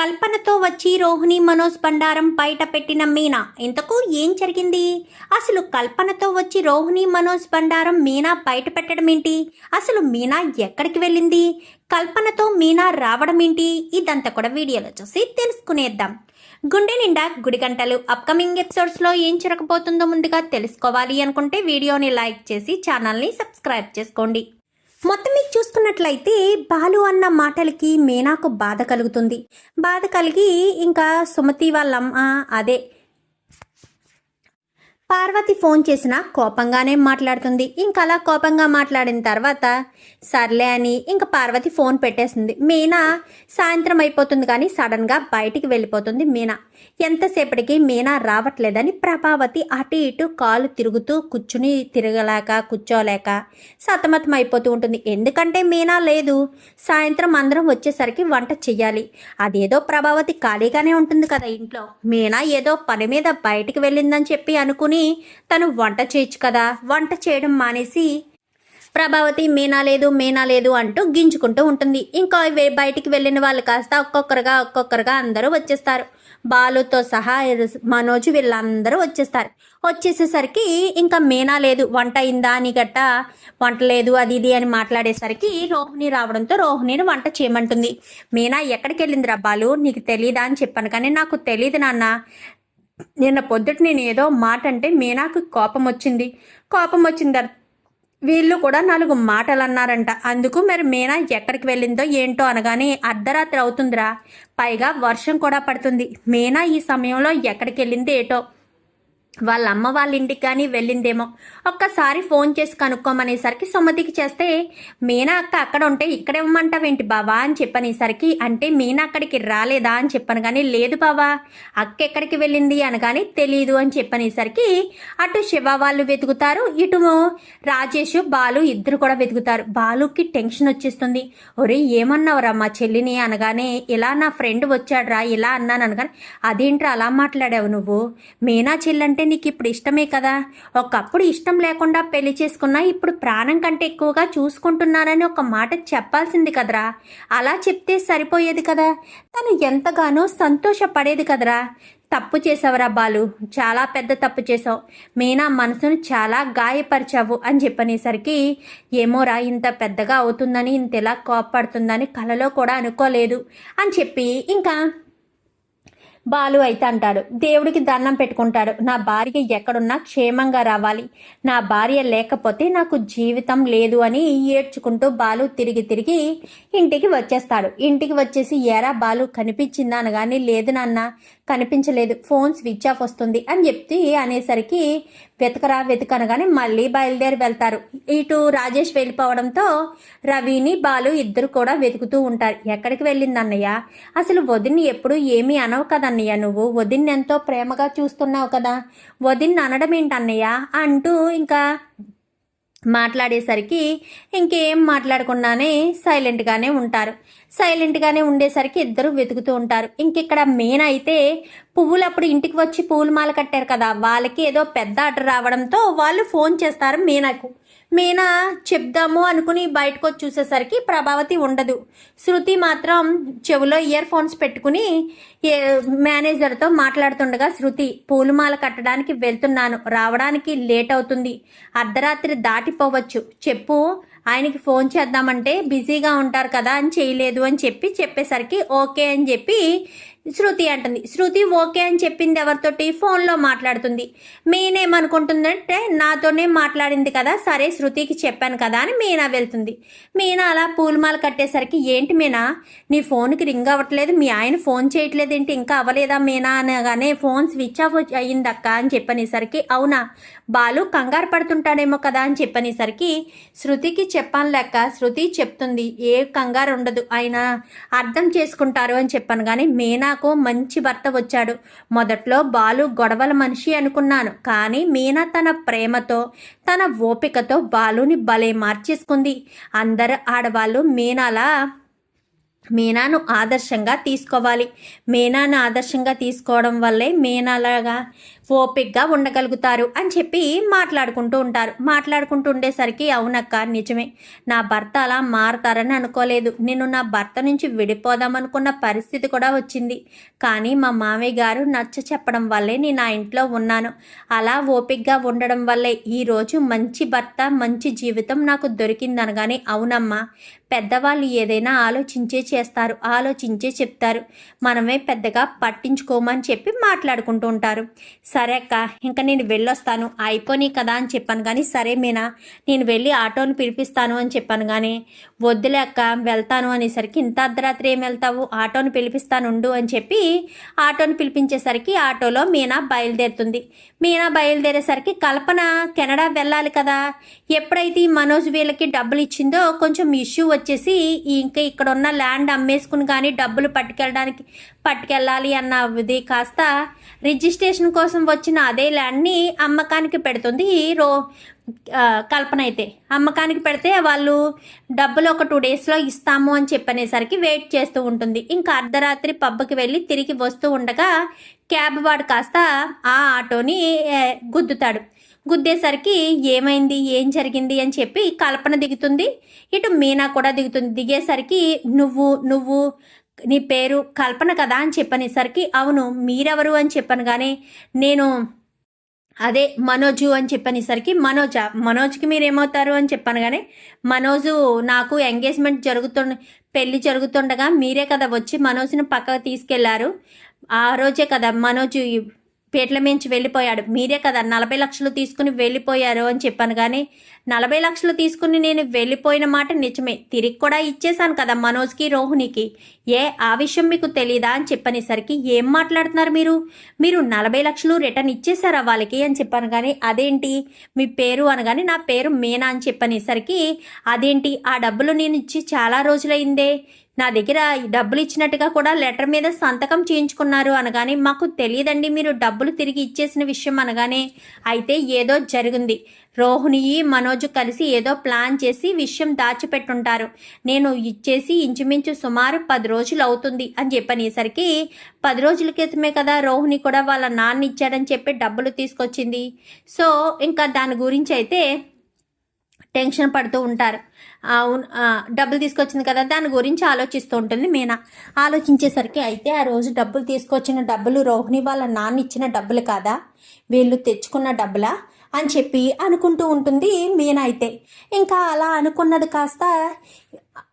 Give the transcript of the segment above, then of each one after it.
కల్పనతో వచ్చి రోహిణి మనోజ్ బండారం బయట పెట్టిన మీనా. ఇంతకు ఏం జరిగింది? అసలు కల్పనతో వచ్చి రోహిణి మనోజ్ బండారం మీనా బయట పెట్టడం ఏంటి? అసలు మీనా ఎక్కడికి వెళ్ళింది? కల్పనతో మీనా రావడం ఏంటి? ఇదంతా కూడా వీడియోలో చూసి తెలుసుకునేద్దాం. గుండె నిండా గుడి గంటలు అప్కమింగ్ ఎపిసోడ్స్లో ఏం జరగబోతుందో ముందుగా తెలుసుకోవాలి అనుకుంటే వీడియోని లైక్ చేసి ఛానల్ని సబ్స్క్రైబ్ చేసుకోండి. మొత్తం మీకు చూసుకున్నట్లయితే బాలు అన్న మాటలకి మీనాకు బాధ కలుగుతుంది. బాధ కలిగి ఇంకా సుమతి వాళ్ళ అమ్మ అదే పార్వతి ఫోన్ చేసినా కోపంగానే మాట్లాడుతుంది. ఇంకా అలా కోపంగా మాట్లాడిన తర్వాత సర్లే అని ఇంకా పార్వతి ఫోన్ పెట్టేసింది. మీనా సాయంత్రం అయిపోతుంది కానీ సడన్గా బయటికి వెళ్ళిపోతుంది మీనా. ఎంతసేపటికి మీనా రావట్లేదని ప్రభావతి అటు ఇటు కాలు తిరుగుతూ కూర్చుని తిరగలేక కూర్చోలేక సతమతం అయిపోతూ ఉంటుంది. ఎందుకంటే మీనా లేదు. సాయంత్రం అందరం వచ్చేసరికి వంట చెయ్యాలి. అదేదో ప్రభావతి ఖాళీగానే ఉంటుంది కదా ఇంట్లో. మీనా ఏదో పని మీద బయటికి వెళ్ళిందని చెప్పి అనుకుని తను వంట చేయొచ్చు కదా. వంట చేయడం మానేసి ప్రభావతి మీనా లేదు మీనా లేదు అంటూ గింజుకుంటూ ఉంటుంది. ఇంకా బయటికి వెళ్ళిన వాళ్ళు కాస్త ఒక్కొక్కరుగా ఒక్కొక్కరుగా అందరూ వచ్చేస్తారు. బాలుతో సహా మనోజ్ వీళ్ళందరూ వచ్చేస్తారు. వచ్చేసేసరికి ఇంకా మీనా లేదు. వంట అయిందా అని గట్ట వంట లేదు అది ఇది అని మాట్లాడేసరికి రోహిణి రావడంతో రోహిణిని వంట చేయమంటుంది. మీనా ఎక్కడికి వెళ్ళిందిరా బాలు? నీకు తెలియదా అని చెప్పాను కానీ నాకు తెలియదు నాన్న. నిన్న పొద్దుట నేను ఏదో మాట అంటే మీనాకు కోపం వచ్చింది. కోపం వచ్చిన తర్వాత వీళ్ళు కూడా నాలుగు మాటలు అన్నారంట అందుకు మరి మీనా ఎక్కడికి వెళ్ళిందో ఏంటో అనగానే అర్ధరాత్రి అవుతుందిరా. పైగా వర్షం కూడా పడుతుంది. మీనా ఈ సమయంలో ఎక్కడికి వెళ్ళింది ఏటో వాళ్ళ అమ్మ వాళ్ళ ఇంటికి కానీ వెళ్ళిందేమో. ఒక్కసారి ఫోన్ చేసి కనుక్కోమనేసరికి సుమతికి చేస్తే మీనా అక్క అక్కడ ఉంటే ఇక్కడ ఇవ్వమంటావేంటి బావా? అని చెప్పనేసరికి అంటే మీనా అక్కడికి రాలేదా? అని చెప్పాను కానీ లేదు బావా అక్క ఎక్కడికి వెళ్ళింది అనగానే తెలియదు అని చెప్పనేసరికి అటు శివ వాళ్ళు వెతుకుతారు ఇటు రాజేష్ బాలు ఇద్దరు కూడా వెతుకుతారు. బాలుకి టెన్షన్ వచ్చేస్తుంది. ఒరే ఏమన్నావురా మా చెల్లిని? అనగానే ఇలా నా ఫ్రెండ్ వచ్చాడురా ఇలా అన్నాను అనగానే అదేంట్రా అలా మాట్లాడావు నువ్వు? మీనా చెల్లంటే నీకు ఇప్పుడు ఇష్టమే కదా? ఒకప్పుడు ఇష్టం లేకుండా పెళ్ళి చేసుకున్నా ఇప్పుడు ప్రాణం కంటే ఎక్కువగా చూసుకుంటున్నానని ఒక మాట చెప్పాల్సింది కదరా. అలా చెప్తే సరిపోయేది కదా? తను ఎంతగానో సంతోషపడేది కదరా. తప్పు చేసావురా బాలు. చాలా పెద్ద తప్పు చేసావు మీనా మనసును చాలా గాయపరిచావు అని చెప్పనేసరికి ఏమోరా ఇంత పెద్దగా అవుతుందని ఇంత ఇలా కోప్పడుతుందని కలలో కూడా అనుకోలేదు అని చెప్పి ఇంకా బాలు అయితే అంటాడు దేవుడికి దండం పెట్టుకుంటాడు. నా భార్య ఎక్కడున్నా క్షేమంగా రావాలి. నా భార్య లేకపోతే నాకు జీవితం లేదు అని ఏడ్చుకుంటూ బాలు తిరిగి తిరిగి ఇంటికి వచ్చేస్తాడు. ఇంటికి వచ్చేసి ఎరా బాలు కనిపించిందా అనగానే లేదు నాన్న కనిపించలేదు. ఫోన్ స్విచ్ ఆఫ్ వస్తుంది అని చెప్తే అనేసరికి వెతకరా వెతకనగానే మళ్ళీ బయలుదేరి వెళ్తారు. ఇటు రాజేష్ వెళ్ళిపోవడంతో రవిని బాలు ఇద్దరు కూడా వెతుకుతూ ఉంటారు. ఎక్కడికి వెళ్ళింది అన్నయ్య అసలు వదిన్ని ఎప్పుడు ఏమీ అనవు కదన్నయ్య నువ్వు? వదిన్ని ఎంతో ప్రేమగా చూస్తున్నావు కదా. వదిన్ని అనడం ఏంటన్నయ్య అంటూ ఇంకా మాట్లాడేసరికి ఇంకేం మాట్లాడకుండానే సైలెంట్గానే ఉంటారు. సైలెంట్గానే ఉండేసరికి ఇద్దరు వెతుకుతూ ఉంటారు. ఇంకిక్కడ మెయిన్ అయితే పువ్వులు అప్పుడు ఇంటికి వచ్చి పూలు మాల కట్టారు కదా వాళ్ళకి ఏదో పెద్ద ఆర్డర్ రావడంతో వాళ్ళు ఫోన్ చేస్తారు మీనాకు. మీనా చెప్దాము అనుకుని బయటకు వచ్చి చూసేసరికి ప్రభావతి ఉండదు. శృతి మాత్రం చెవిలో ఇయర్ ఫోన్స్ పెట్టుకుని ఏ మేనేజర్తో మాట్లాడుతుండగా శృతి పూలమాల కట్టడానికి వెళ్తున్నాను. రావడానికి లేట్ అవుతుంది. అర్ధరాత్రి దాటిపోవచ్చు. చెప్పు ఆయనకి ఫోన్ చేద్దామంటే బిజీగా ఉంటారు కదా అని చేయలేదు అని చెప్పి చెప్పేసరికి ఓకే అని చెప్పి శృతి అంటుంది. శృతి ఓకే అని చెప్పింది ఎవరితోటి? ఫోన్లో మాట్లాడుతుంది. మీనేమనుకుంటుందంటే నాతోనే మాట్లాడింది కదా సరే శృతికి చెప్పాను కదా అని మీనా వెళ్తుంది. మీనా అలా పూలమాల కట్టేసరికి ఏంటి మీనా? నీ ఫోన్కి రింగ్ అవ్వట్లేదు మీ ఆయన ఫోన్ చేయట్లేదు ఏంటి? ఇంకా అవ్వలేదా మీనా? అనగానే ఫోన్ స్విచ్ ఆఫ్ అయ్యిందక్క అని చెప్పనేసరికి అవునా? బాలు కంగారు పడుతుంటాడేమో కదా అని చెప్పనేసరికి శృతికి చెప్పాను లెక్క శృతి చెప్తుంది. ఏ కంగారు ఉండదు. ఆయన అర్థం చేసుకుంటారు అని చెప్పాను. కానీ మీనాకు మంచి భర్త వచ్చాడు. మొదట్లో బాలు గొడవల మనిషి అనుకున్నాను. కానీ మీనా తన ప్రేమతో తన ఓపికతో బాలుని భలే మార్చేసుకుంది. అందరు ఆడవాళ్ళు మీనాలా? మీనాను ఆదర్శంగా తీసుకోవాలి. మీనాను ఆదర్శంగా తీసుకోవడం వల్లే మీనాలాగా ఓపిక్గా ఉండగలుగుతారు అని చెప్పి మాట్లాడుకుంటూ ఉంటారు. మాట్లాడుకుంటూ ఉండేసరికి అవునక్క నిజమే. నా భర్త అలా మారతారని అనుకోలేదు. నేను నా భర్త నుంచి విడిపోదామనుకున్న పరిస్థితి కూడా వచ్చింది. కానీ మా మామయ్య గారు నచ్చ చెప్పడం వల్లే నేను ఆ ఇంట్లో ఉన్నాను. అలా ఓపిక్గా ఉండడం వల్లే ఈరోజు మంచి భర్త మంచి జీవితం నాకు దొరికిందనగానే అవునమ్మా పెద్దవాళ్ళు ఏదైనా ఆలోచించే చేస్తారు ఆలోచించే చెప్తారు. మనమే పెద్దగా పట్టించుకోమని చెప్పి మాట్లాడుకుంటూ ఉంటారు. సరే అక్క ఇంకా నేను వెళ్ళొస్తాను. అయిపోయి కదా అని చెప్పాను కానీ సరే మీనా నేను వెళ్ళి ఆటోని పిలిపిస్తాను అని చెప్పాను కానీ వద్దులే అక్క వెళ్తాను అనేసరికి ఇంత అర్ధరాత్రి ఏం వెళ్తావు? ఆటోని పిలిపిస్తానుండు అని చెప్పి ఆటోని పిలిపించేసరికి ఆటోలో మీనా బయలుదేరుతుంది. మీనా బయలుదేరేసరికి కల్పన కెనడా వెళ్ళాలి కదా ఎప్పుడైతే ఈ మనోజ్ వీళ్ళకి డబ్బులు ఇచ్చిందో కొంచెం ఇష్యూ వచ్చేసి ఇంకా ఇక్కడ ఉన్న ల్యాండ్ అమ్మేసుకుని కానీ డబ్బులు పట్టుకెళ్ళడానికి పట్టుకెళ్ళాలి అన్న ఇది కాస్త రిజిస్ట్రేషన్ కోసం వచ్చిన అదే ల్యాండ్ని అమ్మకానికి పెడుతుంది ఈ రో కల్పన అయితే. అమ్మకానికి పెడితే వాళ్ళు డబ్బులు ఒక టూ డేస్లో ఇస్తాము అని చెప్పనేసరికి వెయిట్ చేస్తూ ఉంటుంది. ఇంకా అర్ధరాత్రి పబ్కి వెళ్ళి తిరిగి వస్తూ ఉండగా క్యాబ్ వాడు కాస్త ఆ ఆటోని గుద్దుతాడు. గుద్దేసరికి ఏమైంది ఏం జరిగింది అని చెప్పి కల్పన దిగుతుంది. ఇటు మీనా కూడా దిగుతుంది. దిగేసరికి నువ్వు నువ్వు నీ పేరు కల్పన కదా అని చెప్పనేసరికి అవును మీరెవరు అని చెప్పాను కానీ నేను అదే మనోజు అని చెప్పనేసరికి మనోజ మనోజ్కి మీరు ఏమవుతారు అని చెప్పాను కానీ మనోజు నాకు ఎంగేజ్మెంట్ జరుగుతుండ పెళ్ళి జరుగుతుండగా మీరే కదా వచ్చి మనోజ్ని పక్కకు తీసుకెళ్ళారు. ఆ రోజే కదా మనోజు పీటల మించి వెళ్ళిపోయాడు. మీరే కదా నలభై లక్షలు తీసుకుని వెళ్ళిపోయారు అని చెప్పాను కానీ నలభై లక్షలు తీసుకుని నేను వెళ్ళిపోయిన మాట నిజమే. తిరిగి కూడా ఇచ్చేశాను కదా మనోజ్కి రోహిణికి. ఏ ఆ విషయం మీకు తెలీదా అని చెప్పనేసరికి ఏం మాట్లాడుతున్నారు మీరు? మీరు నలభై లక్షలు రిటర్న్ ఇచ్చేసారా వాళ్ళకి అని చెప్పాను కానీ అదేంటి? మీ పేరు అనగానే నా పేరు మీనా అని చెప్పనేసరికి అదేంటి? ఆ డబ్బులు నేను ఇచ్చి చాలా రోజులైందే. నా దగ్గర డబ్బులు ఇచ్చినట్టుగా కూడా లెటర్ మీద సంతకం చేయించుకున్నారు అనగానే మాకు తెలియదండి మీరు డబ్బులు తిరిగి ఇచ్చేసిన విషయం అనగానే అయితే ఏదో జరిగింది. రోహిణి మనోజ్ కలిసి ఏదో ప్లాన్ చేసి విషయం దాచిపెట్టుంటారు. నేను ఇచ్చేసి ఇంచుమించు సుమారు పది రోజులు అవుతుంది అని చెప్పనేసరికి పది రోజుల క్రితమే కదా రోహిణి కూడా వాళ్ళ నాన్న ఇచ్చాడని చెప్పి డబ్బులు తీసుకొచ్చింది. సో ఇంకా దాని గురించి అయితే టెన్షన్ పడుతూ ఉంటారు. అవును డబ్బులు తీసుకొచ్చింది కదా దాని గురించి ఆలోచిస్తూ ఉంటుంది మీనా. ఆలోచించేసరికి అయితే ఆ రోజు డబ్బులు తీసుకొచ్చిన డబ్బులు రోహిణి వాళ్ళ నాన్న ఇచ్చిన డబ్బులు కాదా? వీళ్ళు తెచ్చుకున్న డబ్బులా? అని చెప్పి అనుకుంటూ ఉంటుంది మీనా అయితే. ఇంకా అలా అనుకున్నది కాస్త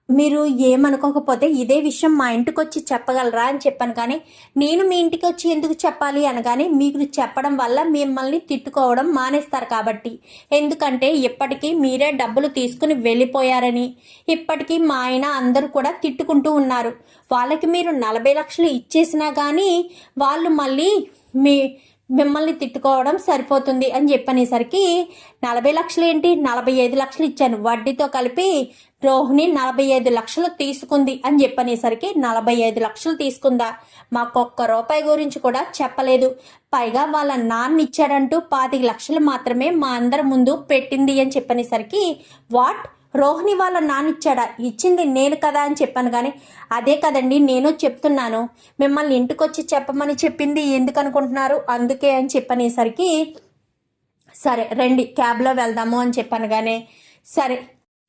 మీరు ఏమనుకోకపోతే ఇదే విషయం మా ఇంటికి వచ్చి చెప్పగలరా అని చెప్పాను. కానీ నేను మీ ఇంటికి వచ్చి ఎందుకు చెప్పాలి అనగానే మీకు చెప్పడం వల్ల మిమ్మల్ని తిట్టుకోవడం మానేస్తారు కాబట్టి. ఎందుకంటే ఇప్పటికీ మీరే డబ్బులు తీసుకుని వెళ్ళిపోయారని. ఇప్పటికీ మా ఆయన అందరూ కూడా తిట్టుకుంటూ ఉన్నారు. వాళ్ళకి మీరు నలభై లక్షలు ఇచ్చేసినా కానీ వాళ్ళు మళ్ళీ మీ మిమ్మల్ని తిట్టుకోవడం సరిపోతుంది అని చెప్పనేసరికి నలభై లక్షలు ఏంటి నలభై ఐదు లక్షలు ఇచ్చాను. వడ్డీతో కలిపి రోహిణి నలభై ఐదు లక్షలు తీసుకుంది అని చెప్పనేసరికి నలభై ఐదు లక్షలు తీసుకుందా? మాకొక్క రూపాయి గురించి కూడా చెప్పలేదు. పైగా వాళ్ళ నాన్న ఇచ్చాడంటూ పాతిక లక్షలు మాత్రమే మా అందరి ముందు పెట్టింది అని చెప్పనేసరికి వాట్? రోహిణి వాళ్ళ నాన్న ఇచ్చాడా? ఇచ్చింది నేను కదా అని చెప్పాను కానీ అదే కదండి నేను చెప్తున్నాను. మిమ్మల్ని ఇంటికొచ్చి చెప్పమని చెప్పింది ఎందుకు అనుకుంటున్నారు? అందుకే అని చెప్పనేసరికి సరే రండి క్యాబ్లో వెళ్దాము అని చెప్పాను కానీ సరే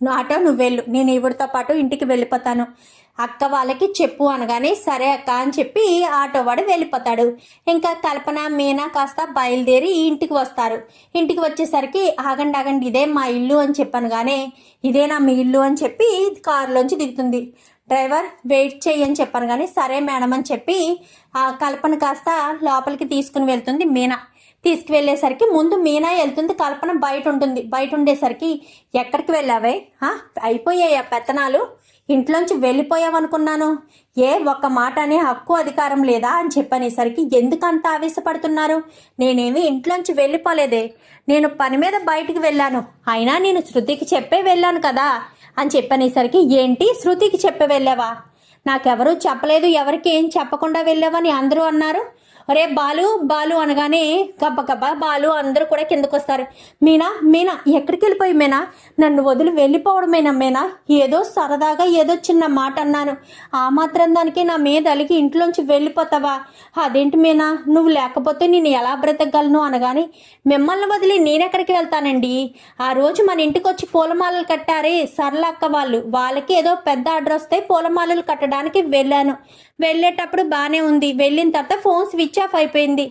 ఆటో నువ్వు వెళ్ళు. నేను ఈవిడితో పాటు ఇంటికి వెళ్ళిపోతాను. అక్క వాళ్ళకి చెప్పు అనగానే సరే అక్క అని చెప్పి ఆటో వాడు వెళ్ళిపోతాడు. ఇంకా కల్పన మీనా కాస్త బయలుదేరి ఇంటికి వస్తారు. ఇంటికి వచ్చేసరికి ఆగండి ఆగండి ఇదే మా ఇల్లు అని చెప్పాను కానీ ఇదేనా మీ ఇల్లు అని చెప్పి కారులోంచి దిగుతుంది. డ్రైవర్ వెయిట్ చెయ్యి అని చెప్పాను కానీ సరే మేడం అని చెప్పి ఆ కల్పన కాస్త లోపలికి తీసుకుని వెళ్తుంది మీనా. తీసుకువెళ్ళేసరికి ముందు మీనా వెళ్తుంది కల్పన బయట ఉంటుంది బయట ఉండేసరికి ఎక్కడికి వెళ్ళావే? ఆ, అయిపోయాయా పెత్తనాలు? ఇంట్లోంచి వెళ్ళిపోయావనుకున్నాను. ఏ ఒక్క మాట అనే హక్కు అధికారం లేదా అని చెప్పనేసరికి ఎందుకంత ఆవేశపడుతున్నారు? నేనేమి ఇంట్లోంచి వెళ్ళిపోలేదే. నేను పని మీద బయటికి వెళ్ళాను. అయినా నేను శృతికి చెప్పే వెళ్ళాను కదా అని చెప్పనేసరికి ఏంటి శృతికి చెప్పే వెళ్ళావా? నాకెవరూ చెప్పలేదు ఎవరికి ఏం చెప్పకుండా వెళ్ళావని అందరూ అన్నారు. రే బాలు బాలు అనగానే గబ్బ గబ్బ బాలు అందరూ కూడా కిందకు వస్తారు. మీనా మీనా ఎక్కడికి వెళ్ళిపోయి మీనా? నన్ను వదిలి వెళ్ళిపోవడమేనా మీనా? ఏదో సరదాగా ఏదో చిన్న మాట అన్నాను. ఆ మాత్రం దానికి నా మీద అలిగి ఇంట్లోంచి వెళ్ళిపోతావా? అదేంటి మీనా? నువ్వు లేకపోతే నేను ఎలా బ్రతకగలను అనగానే మిమ్మల్ని వదిలి నేనెక్కడికి వెళ్తానండి? ఆ రోజు మన ఇంటికి వచ్చి పూలమాలలు కట్టారే సరళక్క వాళ్ళు. వాళ్ళకి ఏదో పెద్ద ఆర్డర్ వస్తే పూలమాలలు కట్టడానికి వెళ్ళాను. వెళ్ళేటప్పుడు బాగానే ఉంది. వెళ్ళిన తర్వాత ఫోన్ స్విచ్ ఆఫ్ అయిపోయింది.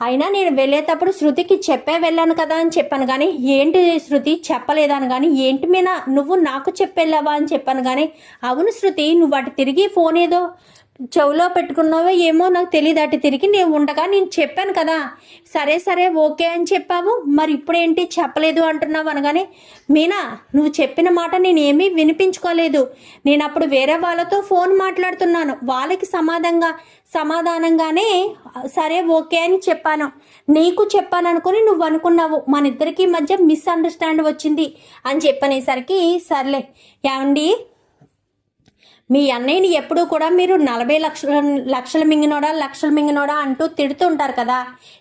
అయినా నేను వెళ్ళేటప్పుడు శృతికి చెప్పే వెళ్ళాను కదా అని చెప్పాను కానీ ఏంటి శృతి చెప్పలేదాను కానీ ఏంటి మీనా నువ్వు నాకు చెప్పెళ్ళావా అని చెప్పాను కానీ అవును శృతి నువ్వు అటు తిరిగి ఫోన్ ఏదో చెవులో పెట్టుకున్నావో ఏమో నాకు తెలియదు అటు తిరిగి నేను ఉండగా నేను చెప్పాను కదా. సరే సరే ఓకే అని చెప్పావు. మరి ఇప్పుడేంటి చెప్పలేదు అంటున్నావు అనగానే మీనా నువ్వు చెప్పిన మాట నేనేమీ వినిపించుకోలేదు. నేను అప్పుడు వేరే వాళ్ళతో ఫోన్ మాట్లాడుతున్నాను. వాళ్ళకి సమాధానంగా సమాధానంగానే సరే ఓకే అని చెప్పాను. నీకు చెప్పాను అనుకుని నువ్వు అనుకున్నావు. మన ఇద్దరికి మధ్య మిస్అండర్స్టాండ్ వచ్చింది అని చెప్పనేసరికి సర్లే ఏమండి? మీ అన్నయ్యని ఎప్పుడూ కూడా మీరు నలభై లక్షల లక్షలు మింగినోడా లక్షలు మింగినోడా అంటూ తిడుతుంటారు కదా.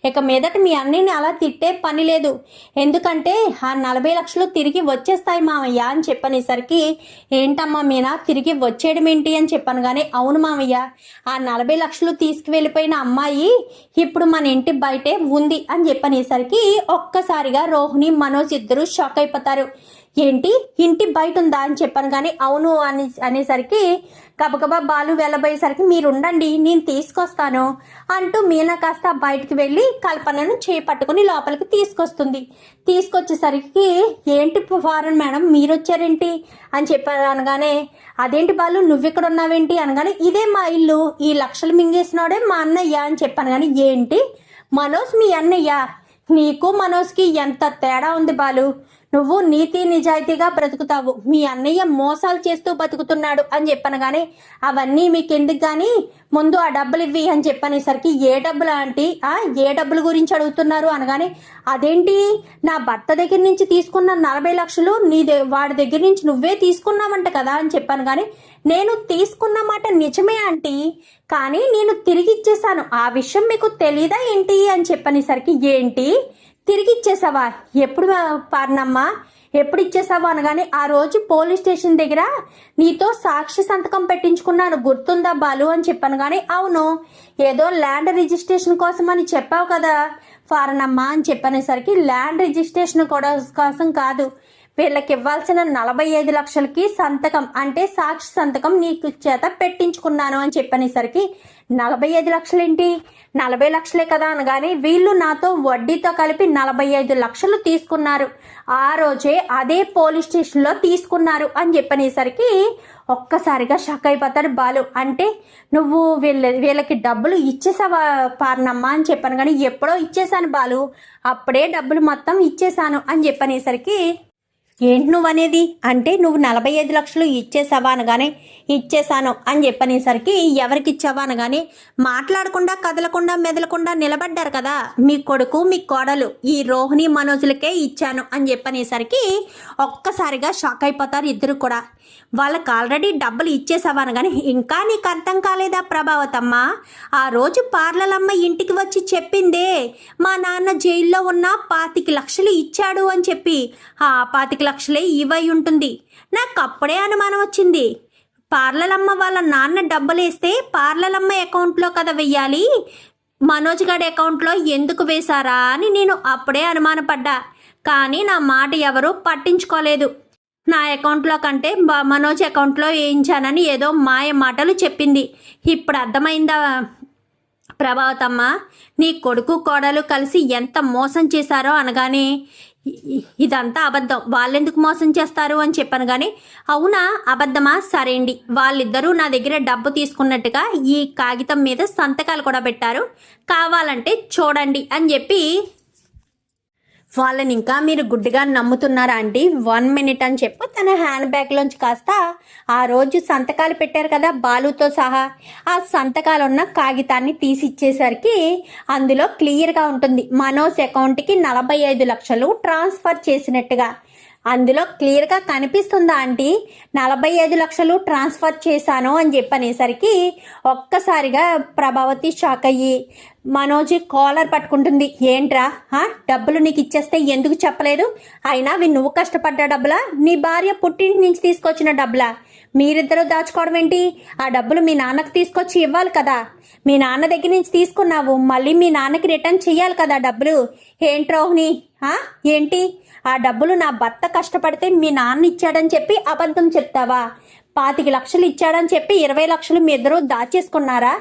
ఇక మీదట మీ అన్నయ్యని అలా తిట్టే పని లేదు. ఎందుకంటే ఆ నలభై లక్షలు తిరిగి వచ్చేస్తాయి మామయ్య అని చెప్పనేసరికి ఏంటమ్మా మీనా తిరిగి వచ్చేయడం ఏంటి? అని చెప్పాను కానీ అవును మామయ్య ఆ నలభై లక్షలు తీసుకువెళ్ళిపోయిన అమ్మాయి ఇప్పుడు మన ఇంటి బయటే ఉంది అని చెప్పనేసరికి ఒక్కసారిగా రోహిణి మనోజ్ ఇద్దరు షాక్ అయిపోతారు. ఏంటి? ఇంటి బయట ఉందా అని చెప్పాను కానీ అవును అని అనేసరికి గబగబా బాలు వెళ్ళబోయేసరికి మీరు ఉండండి నేను తీసుకొస్తాను అంటూ మీనా కాస్త బయటికి వెళ్ళి కల్పనను చేపట్టుకుని లోపలికి తీసుకొస్తుంది. తీసుకొచ్చేసరికి ఏంటి ఫారెన్ మేడం మీరు వచ్చారేంటి అని చెప్పారు అనగానే అదేంటి బాలు నువ్వు ఇక్కడ ఉన్నావేంటి అనగానే ఇదే మా ఇల్లు ఈ లక్షలు మింగేసినాడే మా అన్నయ్య అని చెప్పాను కానీ ఏంటి? మనోజ్ మీ అన్నయ్య? నీకు మనోజ్కి ఎంత తేడా ఉంది బాలు? నువ్వు నీతి నిజాయితీగా బ్రతుకుతావు. మీ అన్నయ్య మోసాలు చేస్తూ బతుకుతున్నాడు అని చెప్పాను కానీ అవన్నీ మీకు ఎందుకు కానీ ముందు ఆ డబ్బులు ఇవ్వి అని చెప్పనేసరికి ఏ డబ్బులు ఆంటీ? ఆ ఏ డబ్బుల గురించి అడుగుతున్నారు అనగానే అదేంటి? నా భర్త దగ్గర నుంచి తీసుకున్న నలభై లక్షలు నీ ద వాడి దగ్గర నుంచి నువ్వే తీసుకున్నావంట కదా అని చెప్పాను కానీ నేను తీసుకున్న మాట నిజమే ఆంటీ. కానీ నేను తిరిగి ఇచ్చేసాను ఆ విషయం మీకు తెలీదా ఏంటి? అని చెప్పనేసరికి ఏంటి? తిరిగి ఇచ్చేసావా ఎప్పుడు పార్నమ్మా? ఎప్పుడు ఇచ్చేసావా అనగానే ఆ రోజు పోలీస్ స్టేషన్ దగ్గర నీతో సాక్షి సంతకం పెట్టించుకున్నాను. గుర్తుందా బాలు అని చెప్పాను కానీ అవును. ఏదో ల్యాండ్ రిజిస్ట్రేషన్ కోసం అని చెప్పావు కదా ఫారనమ్మా అని చెప్పనేసరికి ల్యాండ్ రిజిస్ట్రేషన్ కూడా కోసం కాదు. వీళ్ళకి ఇవ్వాల్సిన నలభై ఐదు లక్షలకి సంతకం అంటే సాక్షి సంతకం నీకు చేత పెట్టించుకున్నాను అని చెప్పనేసరికి నలభై ఐదు లక్షలేంటి? నలభై లక్షలే కదా అనగానే వీళ్ళు నాతో వడ్డీతో కలిపి నలభై ఐదు లక్షలు తీసుకున్నారు. ఆ రోజే అదే పోలీస్ స్టేషన్లో తీసుకున్నారు అని చెప్పనేసరికి ఒక్కసారిగా షక్ అయిపోతాడు బాలు. అంటే నువ్వు వీళ్ళ వీళ్ళకి డబ్బులు ఇచ్చేసావా పార్నమ్మ అని చెప్పాను కానీ ఎప్పుడో ఇచ్చేసాను బాలు. అప్పుడే డబ్బులు మొత్తం ఇచ్చేసాను అని చెప్పనేసరికి ఏంటి నువ్వు అనేది అంటే నువ్వు నలభై ఐదు లక్షలు ఇచ్చేసావా అనగానే ఇచ్చేసాను అని చెప్పనేసరికి ఎవరికి ఇచ్చావా అనగానే మాట్లాడకుండా కదలకుండా మెదలకుండా నిలబడ్డారు కదా. మీ కొడుకు మీ కోడలు ఈ రోహిణి మనోజులకే ఇచ్చాను అని చెప్పనేసరికి ఒక్కసారిగా షాక్ అయిపోతారు ఇద్దరు కూడా. వాళ్ళకి ఆల్రెడీ డబ్బులు ఇచ్చేసావా అనగానే ఇంకా నీకు అర్థం కాలేదా ప్రభావతమ్మ? ఆ రోజు పార్లలమ్మ ఇంటికి వచ్చి చెప్పిందే మా నాన్న జైల్లో ఉన్న పాతిక లక్షలు ఇచ్చాడు అని చెప్పి. ఆ పాతిక లక్షలే ఇవై ఉంటుంది. నాకు అప్పుడే అనుమానం వచ్చింది. పార్లలమ్మ వాళ్ళ నాన్న డబ్బులేస్తే పార్లలమ్మ అకౌంట్లో కదా వెయ్యాలి. మనోజ్ గడి అకౌంట్లో ఎందుకు వేశారా అని నేను అప్పుడే అనుమానపడ్డా. కానీ నా మాట ఎవరూ పట్టించుకోలేదు. నా అకౌంట్లో కంటే మనోజ్ అకౌంట్లో వేయించానని ఏదో మాయ మాటలు చెప్పింది. ఇప్పుడు అర్థమైందా? ప్రభావతమ్మ నీ కొడుకు కోడలు కలిసి ఎంత మోసం చేశారో అనగానే ఇదంతా అబద్ధం. వాళ్ళెందుకు మోసం చేస్తారు అని చెప్పాను కానీ అవునా? అబద్ధమా? సరేండి వాళ్ళిద్దరూ నా దగ్గర డబ్బు తీసుకున్నట్టుగా ఈ కాగితం మీద సంతకాలు కూడా పెట్టారు. కావాలంటే చూడండి అని చెప్పి వాళ్ళని ఇంకా మీరు గుడ్డిగా నమ్ముతున్నారా అండి? వన్ మినిట్ అని చెప్పి. తన హ్యాండ్ బ్యాగ్లోంచి కాస్త ఆ రోజు సంతకాలు పెట్టారు కదా బాలుతో సహా. ఆ సంతకాలు ఉన్న కాగితాన్ని తీసిచ్చేసరికి అందులో క్లియర్గా ఉంటుంది. మనోజ్ అకౌంట్కి నలభై ఐదు లక్షలు ట్రాన్స్ఫర్ చేసినట్టుగా. అందులో క్లియర్గా కనిపిస్తుందా ఆంటీ? నలభై ఐదు లక్షలు ట్రాన్స్ఫర్ చేశాను అని చెప్పనేసరికి ఒక్కసారిగా ప్రభావతి షాక్ అయ్యి మనోజ్ కాలర్ పట్టుకుంటుంది. ఏంట్రా? డబ్బులు నీకు ఇచ్చేస్తే ఎందుకు చెప్పలేదు? అయినా అవి నువ్వు కష్టపడ్డ డబ్బులా? నీ భార్య పుట్టింటి నుంచి తీసుకొచ్చిన డబ్బులా? మీరిద్దరూ దాచుకోవడం ఏంటి? ఆ డబ్బులు మీ నాన్నకు తీసుకొచ్చి ఇవ్వాలి కదా. మీ నాన్న దగ్గర నుంచి తీసుకున్నావు. మళ్ళీ మీ నాన్నకి రిటర్న్ చెయ్యాలి కదా డబ్బులు. ఏంటి రోహిణి? ఏంటి? ఆ డబ్బులు నా భర్త కష్టపడితే మీ నాన్న ఇచ్చాడని చెప్పి అబద్ధం చెప్తావా? పాతిక లక్షలు ఇచ్చాడని చెప్పి ఇరవై లక్షలు మీ ఇద్దరు దాచేసుకున్నారా?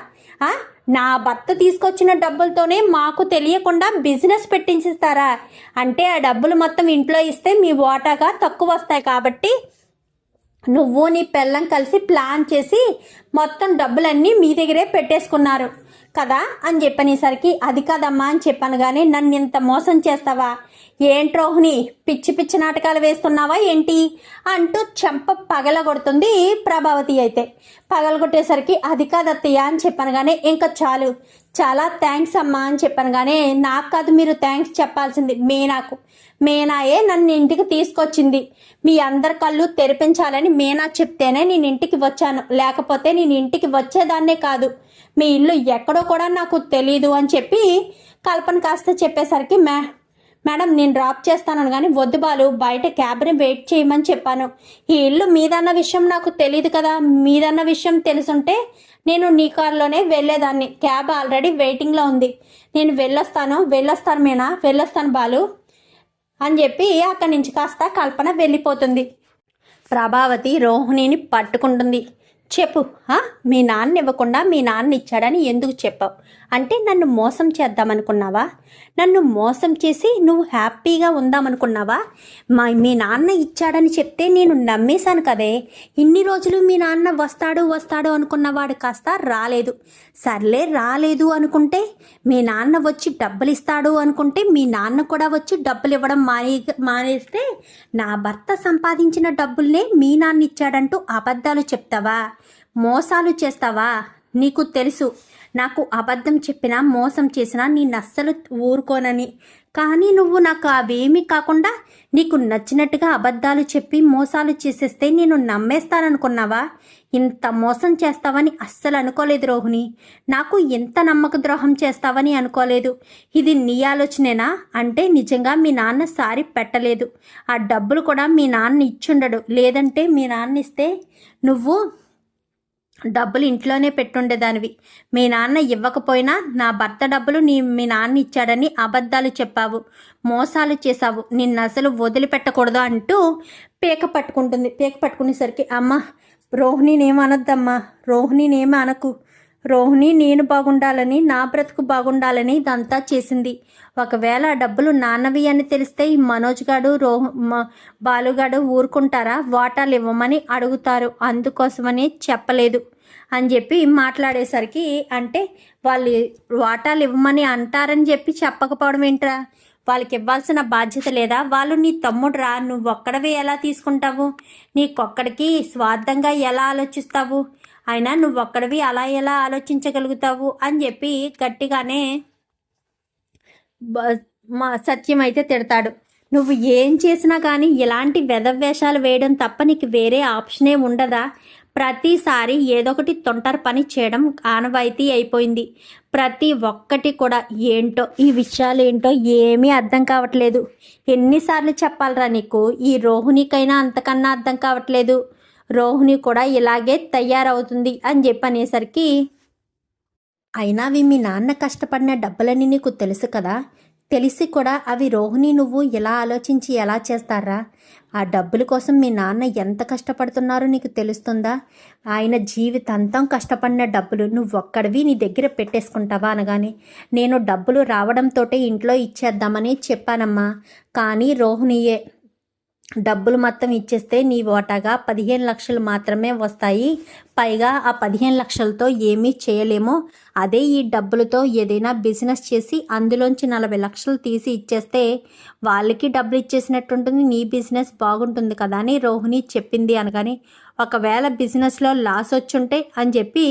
నా భర్త తీసుకొచ్చిన డబ్బులతోనే మాకు తెలియకుండా బిజినెస్ పెట్టించిస్తారా? అంటే ఆ డబ్బులు మొత్తం ఇంట్లో ఇస్తే మీ వాటాగా తక్కువ వస్తాయి కాబట్టి నువ్వు నీ పెళ్ళం కలిసి ప్లాన్ చేసి మొత్తం డబ్బులన్నీ మీ దగ్గరే పెట్టేసుకున్నారు. కదా? అని చెప్పనేసరికి అది కాదమ్మా అని చెప్పాను కానీ నన్ను ఇంత మోసం చేస్తావా? ఏంటి రోహిణి పిచ్చి పిచ్చి నాటకాలు వేస్తున్నావా ఏంటి? అంటూ చెంప పగలగొడుతుంది ప్రభావతి అయితే. పగలగొట్టేసరికి అది కాదత్తయ్య అని చెప్పాను కానీ ఇంకా చాలు. చాలా థ్యాంక్స్ అమ్మా అని చెప్పాను కానీ నాకు కాదు మీరు థ్యాంక్స్ చెప్పాల్సింది మీనాకు మీనాయే నన్ను ఇంటికి తీసుకొచ్చింది. మీ అందరి కళ్ళు తెరిపించాలని మీనా చెప్తేనే నేను ఇంటికి వచ్చాను. లేకపోతే నేను ఇంటికి వచ్చేదాన్నే కాదు. మీ ఇల్లు ఎక్కడో కూడా నాకు తెలీదు అని చెప్పి కల్పన కాస్త చెప్పేసరికి మే మేడం నేను డ్రాప్ చేస్తాను కానీ వద్దు బాలు బయట క్యాబ్ని వెయిట్ చేయమని చెప్పాను. ఈ ఇల్లు మీదన్న విషయం నాకు తెలియదు కదా మీదన్న విషయం తెలుసుంటే నేను నీ కారులోనే వెళ్ళేదాన్ని. క్యాబ్ ఆల్రెడీ వెయిటింగ్లో ఉంది. నేను వెళ్ళొస్తాను వెళ్ళొస్తాను మీనా వెళ్ళొస్తాను బాలు అని చెప్పి అక్కడి నుంచి కాస్త కల్పన వెళ్ళిపోతుంది. ప్రభావతి రోహిణిని పట్టుకుంటుంది. చెప్పు మీ నాన్న ఇవ్వకుండా మీ నాన్న ఇచ్చాడని ఎందుకు చెప్పావు? అంటే నన్ను మోసం చేద్దామనుకున్నావా? నన్ను మోసం చేసి నువ్వు హ్యాపీగా ఉందామనుకున్నావా? మా మీ నాన్న ఇచ్చాడని చెప్తే నేను నమ్మేశాను కదే. ఇన్ని రోజులు మీ నాన్న వస్తాడు వస్తాడు అనుకున్నవాడు కాస్త రాలేదు. సర్లే రాలేదు అనుకుంటే మీ నాన్న వచ్చి డబ్బులు ఇస్తాడు అనుకుంటే మీ నాన్న కూడా వచ్చి డబ్బులు ఇవ్వడం మానే మానేస్తే నా భర్త సంపాదించిన డబ్బుల్నే మీ నాన్న ఇచ్చాడంటూ అబద్ధాలు చెప్తావా? మోసాలు చేస్తావా? నీకు తెలుసు. నాకు అబద్ధం చెప్పినా మోసం చేసినా నేను అస్సలు ఊరుకోనని. కానీ నువ్వు నాకు అవేమీ కాకుండా నీకు నచ్చినట్టుగా అబద్ధాలు చెప్పి మోసాలు చేసేస్తే నేను నమ్మేస్తాననుకున్నావా? ఇంత మోసం చేస్తావని అస్సలు అనుకోలేదు రోహిణి. నాకు ఎంత నమ్మక ద్రోహం చేస్తావని అనుకోలేదు. ఇది నీ ఆలోచనేనా? అంటే నిజంగా మీ నాన్న సారి పెట్టలేదు. ఆ డబ్బులు కూడా మీ నాన్న ఇచ్చుండడు. లేదంటే మీ నాన్న ఇస్తే నువ్వు డబ్బులు ఇంట్లోనే పెట్టుండేదానివి. మీ నాన్న ఇవ్వకపోయినా నా భర్త డబ్బులు నీ మీ నాన్న ఇచ్చాడని అబద్ధాలు చెప్పావు. మోసాలు చేశావు. నిన్ను అసలు వదిలిపెట్టకూడదు అంటూ పీక పట్టుకుంటుంది. పీక పట్టుకునేసరికి అమ్మ రోహిణినేమనొద్దమ్మా రోహిణినేమి అనకు? రోహిణి నేను బాగుండాలని నా బ్రతుకు బాగుండాలని ఇదంతా చేసింది. ఒకవేళ డబ్బులు నాన్నవి అని తెలిస్తే ఈ మనోజ్ గాడు రోహ బాలుగాడు ఊరుకుంటారా? వాటాలు ఇవ్వమని అడుగుతారు. అందుకోసమని చెప్పలేదు అని చెప్పి మాట్లాడేసరికి అంటే వాళ్ళు వాటాలు ఇవ్వమని అంటారని చెప్పి చెప్పకపోవడం ఏంట్రా? వాళ్ళకి ఇవ్వాల్సిన బాధ్యత లేదా? వాళ్ళు నీ తమ్ముడు రా నువ్వు ఒక్కడవి ఎలా తీసుకుంటావు? నీకొక్కడికి స్వార్థంగా ఎలా ఆలోచిస్తావు? అయినా నువ్వు ఒక్కడివి అలా ఎలా ఆలోచించగలుగుతావు అని చెప్పి గట్టిగానే మా సత్యం అయితే తిడతాడు. నువ్వు ఏం చేసినా కానీ ఇలాంటి వెధవేషాలు వేయడం తప్ప నీకు వేరే ఆప్షనే ఉండదా? ప్రతిసారి ఏదొకటి తొంటరి పని చేయడం ఆనవాయితీ అయిపోయింది. ప్రతి ఒక్కటి కూడా ఏంటో ఈ విషయాలు ఏంటో ఏమీ అర్థం కావట్లేదు. ఎన్నిసార్లు చెప్పాలరా నీకు ఈ రోహిణికైనా అంతకన్నా అర్థం కావట్లేదు. రోహిణి కూడా ఇలాగే తయారవుతుంది అని చెప్పనేసరికి అయినా అవి మీ నాన్న కష్టపడిన డబ్బులని నీకు తెలుసు కదా? తెలిసి కూడా అవి రోహిణి నువ్వు ఎలా ఆలోచించి ఎలా చేస్తారా? ఆ డబ్బుల కోసం మీ నాన్న ఎంత కష్టపడుతున్నారో నీకు తెలుస్తుందా? ఆయన జీవితాంతం కష్టపడిన డబ్బులు నువ్వు ఒక్కడివి నీ దగ్గర పెట్టేసుకుంటావా? అనగానే నేను డబ్బులు రావడంతోటే ఇంట్లో ఇచ్చేద్దామని చెప్పానమ్మా. కానీ రోహిణియే డబ్బులు మొత్తం ఇచ్చేస్తే నీ ఓటాగా పదిహేను లక్షలు మాత్రమే వస్తాయి. పైగా ఆ పదిహేను లక్షలతో ఏమీ చేయలేమో. అదే ఈ డబ్బులతో ఏదైనా బిజినెస్ చేసి అందులోంచి నలభై లక్షలు తీసి ఇచ్చేస్తే వాళ్ళకి డబ్బులు ఇచ్చేసినట్టుంటుంది. నీ బిజినెస్ బాగుంటుంది కదా అని రోహిణి చెప్పింది అనగానే ఒకవేళ బిజినెస్లో లాస్ వచ్చుంటే అని చెప్పి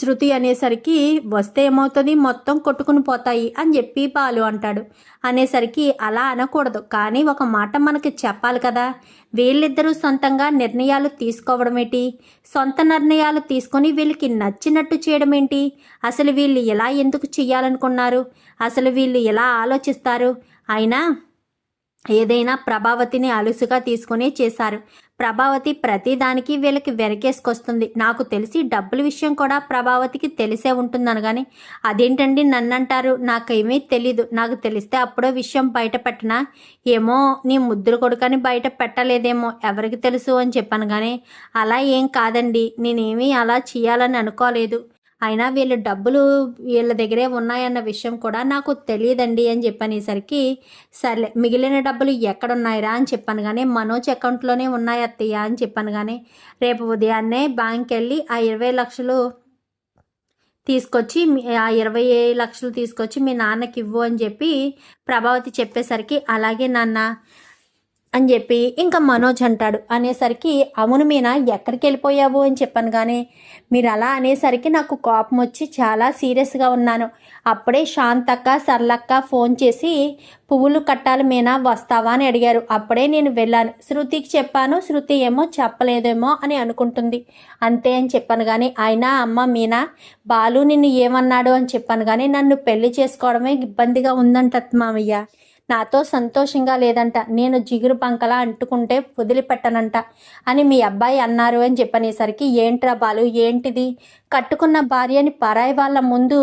శృతి అనేసరికి వస్తే ఏమవుతుంది? మొత్తం కొట్టుకుని పోతాయి అని చెప్పి బాలు అంటాడు. అనేసరికి అలా అనకూడదు. కానీ ఒక మాట మనకి చెప్పాలి కదా. వీళ్ళిద్దరూ సొంతంగా నిర్ణయాలు తీసుకోవడం ఏంటి? సొంత నిర్ణయాలు తీసుకొని వీళ్ళకి నచ్చినట్టు చేయడం ఏంటి? అసలు వీళ్ళు ఎలా ఎందుకు చేయాలనుకున్నారు అసలు వీళ్ళు ఎలా ఆలోచిస్తారు? అయినా ఏదైనా ప్రభావతిని అలుసుగా తీసుకునే చేశారు. ప్రభావతి ప్రతిదానికి వీళ్ళకి వెనకేసుకొస్తుంది. నాకు తెలిసి డబ్బుల విషయం కూడా ప్రభావతికి తెలిసే ఉంటుంది కానీ అదేంటండి నన్ను అంటారు నాకేమీ తెలీదు. నాకు తెలిస్తే అప్పుడో విషయం బయట పెట్టనా ఏమో నీ ముద్దురు కొడుకని బయట పెట్టలేదేమో ఎవరికి తెలుసు అని చెప్పాను కానీ అలా ఏం కాదండి. నేనేమీ అలా చేయాలని అనుకోలేదు. అయినా వీళ్ళు డబ్బులు వీళ్ళ దగ్గరే ఉన్నాయన్న విషయం కూడా నాకు తెలియదండి అని చెప్పనేసరికి సర్లే మిగిలిన డబ్బులు ఎక్కడున్నాయిరా అని చెప్పాను కానీ మనోజ్ అకౌంట్లోనే ఉన్నాయి అత్తయ్య అని చెప్పాను కానీ రేపు ఉదయాన్నే బ్యాంక్ వెళ్ళి ఆ ఇరవై లక్షలు తీసుకొచ్చి ఆ ఇరవై లక్షలు తీసుకొచ్చి మీ నాన్నకి ఇవ్వు అని చెప్పి ప్రభావతి చెప్పేసరికి అలాగే నాన్న అని చెప్పి ఇంకా మనోజ్ అంటాడు అనేసరికి అవును మీనా ఎక్కడికి వెళ్ళిపోయావు అని చెప్పాను కానీ మీరు అలా అనేసరికి నాకు కోపం వచ్చి చాలా సీరియస్గా ఉన్నాను. అప్పుడే శాంతక్క సర్లక్క ఫోన్ చేసి పువ్వులు కట్టాలి మీనా వస్తావా? అని అడిగారు. అప్పుడే నేను వెళ్ళాను. శృతికి చెప్పాను. శృతి ఏమో చెప్పలేదేమో అని అనుకుంటుంది. అంతే అని చెప్పాను. కానీ అయినా అమ్మ మీనా బాలు నిన్ను ఏమన్నాడు? అని చెప్పాను. కానీ నన్ను పెళ్ళి చేసుకోవడమే ఇబ్బందిగా ఉందంట మామయ్య. నాతో సంతోషంగా లేదంట. నేను జిగురు బంకలా అంటుకుంటే వదిలిపెట్టనంట అని మీ అబ్బాయి అన్నారు అని చెప్పనేసరికి ఏంట్రా బాలు ఏంటిది? కట్టుకున్న భార్యని పరాయి వాళ్ళ ముందు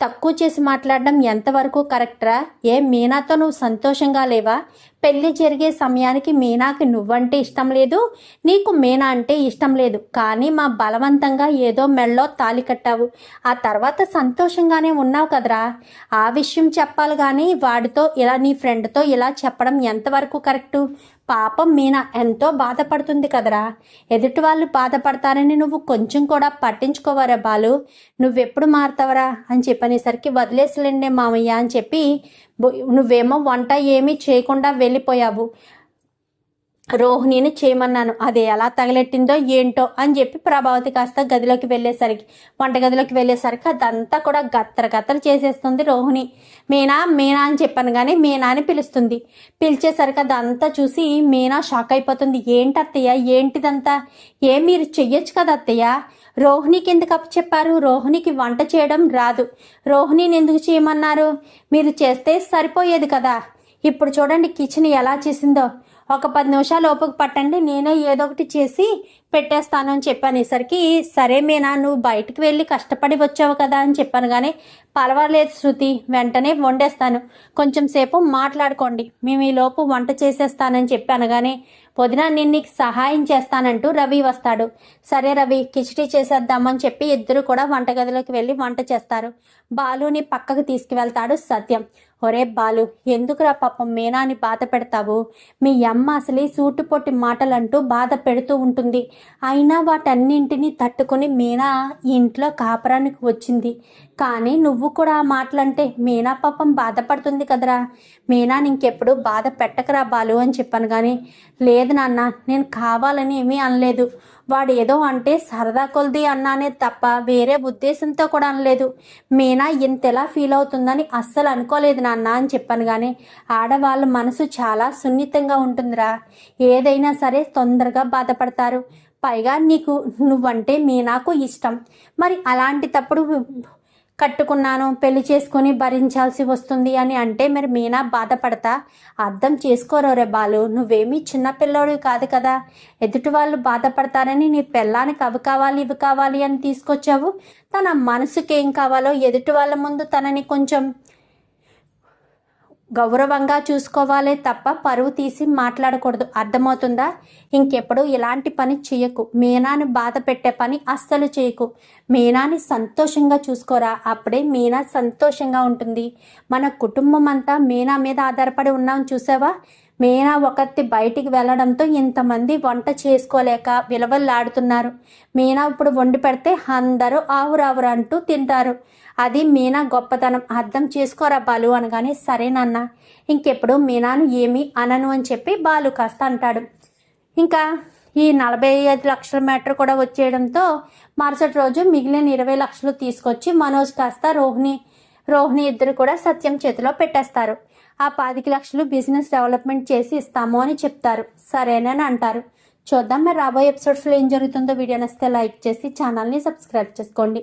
తక్కువ చేసి మాట్లాడడం ఎంతవరకు కరెక్టరా? ఏ మీనాతో నువ్వు సంతోషంగా లేవా? పెళ్ళి జరిగే సమయానికి మీనాకి నువ్వంటే ఇష్టం లేదు నీకు మీనా అంటే ఇష్టం లేదు. కానీ మా బలవంతంగా ఏదో మెళ్ళో తాలి కట్టావు. ఆ తర్వాత సంతోషంగానే ఉన్నావు కదరా. ఆ విషయం చెప్పాలి కానీ వాడితో ఇలా నీ ఫ్రెండ్తో ఇలా చెప్పడం ఎంతవరకు కరెక్టు? పాపం మీనా ఎంతో బాధపడుతుంది కదరా. ఎదుటి వాళ్ళు బాధపడతారని నువ్వు కొంచెం కూడా పట్టించుకోవరా బాలు? నువ్వెప్పుడు మారుతావరా? అని చెప్పనేసరికి వదిలేసలేండే మామయ్య అని చెప్పి నువ్వేమో వంట ఏమీ చేయకుండా వెళ్ళిపోయావు. రోహిణిని చేయమన్నాను. అది ఎలా తగలెట్టిందో ఏంటో అని చెప్పి ప్రభావతి కాస్త గదిలోకి వెళ్ళేసరికి వంటగదిలోకి వెళ్ళేసరికి అదంతా కూడా గత్తర గత్తర చేసేస్తుంది రోహిణి. మీనా మీనా అని చెప్పాను కానీ మీనా అని పిలుస్తుంది. పిలిచేసరికి అదంతా చూసి మీనా షాక్ అయిపోతుంది. ఏంటి అత్తయ్య ఏంటిదంతా? ఏ మీరు చెయ్యొచ్చు కదా అత్తయ్య? రోహిణికి ఎందుకు అప్పచెప్పారు రోహిణికి వంట చేయడం రాదు. రోహిణిని ఎందుకు చేయమన్నారు? మీరు చేస్తే సరిపోయేది కదా. ఇప్పుడు చూడండి కిచెన్ ఎలా చేసిందో. ఒక పది నిమిషాలు లోపుకి పట్టండి నేనే ఏదో ఒకటి చేసి పెట్టేస్తాను అని చెప్పనేసరికి సరే మీనా నువ్వు బయటికి వెళ్ళి కష్టపడి వచ్చావు కదా అని చెప్పాను. కానీ పర్వాలేదు శృతి వెంటనే వండేస్తాను. కొంచెం సేపు మాట్లాడుకోండి మేము ఈలోపు వంట చేసేస్తానని చెప్పాను. కానీ వదిన నేను నీకు సహాయం చేస్తానంటూ రవి వస్తాడు. సరే రవి కిచడీ చేసేద్దామని చెప్పి ఇద్దరు కూడా వంటగదిలోకి వెళ్ళి వంట చేస్తారు. బాలుని పక్కకు తీసుకువెళ్తాడు సత్యం. ఒరే బాలు ఎందుకురా పాపం మీనాని బాధ పెడతావు? మీ అమ్మ అసలే సూటుపొట్టి మాటలంటూ బాధ పెడుతూ ఉంటుంది. అయినా వాటన్నింటినీ తట్టుకొని మీనా ఈ ఇంట్లో కాపురానికి వచ్చింది. కానీ నువ్వు కూడా ఆ మాటలంటే మీనా పాపం బాధపడుతుంది కదరా. మీనా ఇంకెప్పుడు బాధ పెట్టకరా బాలు అని చెప్పాను కానీ లేదు నాన్న నేను కావాలని ఏమీ అనలేదు. వాడు ఏదో అంటే సరదా కొలది అన్నానే తప్ప వేరే ఉద్దేశంతో కూడా అనలేదు. మీనా ఇంతెలా ఫీల్ అవుతుందని అస్సలు అనుకోలేదు నాన్న అని చెప్పాను కానీ ఆడవాళ్ళ మనసు చాలా సున్నితంగా ఉంటుందిరా. ఏదైనా సరే తొందరగా బాధపడతారు. పైగా నీకు నువ్వంటే మీ నాకు ఇష్టం. మరి అలాంటి తప్పుడు కట్టుకున్నాను పెళ్ళి చేసుకొని భరించాల్సి వస్తుంది అని అంటే మరి మీనా బాధపడతా? అర్థం చేసుకోరోరే బాలు నువ్వేమీ చిన్న పిల్లోడివి కాదు కదా. ఎదుటి వాళ్ళు బాధపడతారని నీ పెళ్ళానికి అవి కావాలి ఇవి కావాలి అని తీసుకొచ్చావు. తన మనసుకి ఏం కావాలో ఎదుటి వాళ్ళ ముందు తనని కొంచెం గౌరవంగా చూసుకోవాలే తప్ప పరువు తీసి మాట్లాడకూడదు. అర్థమవుతుందా? ఇంకెప్పుడు ఇలాంటి పని చేయకు మీనాని బాధ పెట్టే పని అస్సలు చేయకు మీనాని సంతోషంగా చూసుకోరా? అప్పుడే మీనా సంతోషంగా ఉంటుంది. మన కుటుంబం అంతా మీనా మీద ఆధారపడి ఉన్నాం చూసావా? మీనా ఒకటి బయటికి వెళ్ళడంతో ఇంతమంది వంట చేసుకోలేక విలవల్లాడుతున్నారు. మీనా ఇప్పుడు వండి పెడితే అందరూ ఆవురావురు అంటూ తింటారు. అది మీనా గొప్పతనం. అర్థం చేసుకోరా బాలు అనగానే సరే నాన్న ఇంకెప్పుడు మీనాను ఏమీ అనను అని చెప్పి బాలు కాస్త అంటాడు. ఇంకా ఈ నలభై ఐదు లక్షల మీటర్ కూడా వచ్చేయడంతో మరుసటి రోజు మిగిలిన ఇరవై లక్షలు తీసుకొచ్చి మనోజ్ కాస్త రోహిణి రోహిణి ఇద్దరు కూడా సత్యం చేతిలో పెట్టేస్తారు. ఆ పాతిక లక్షలు బిజినెస్ డెవలప్మెంట్ చేసి ఇస్తాము అని చెప్తారు. సరేనని అంటారు. చూద్దాం మరి రాబోయే ఎపిసోడ్స్లో ఏం జరుగుతుందో వీడియో నచ్చితే లైక్ చేసి ఛానల్ని సబ్స్క్రైబ్ చేసుకోండి.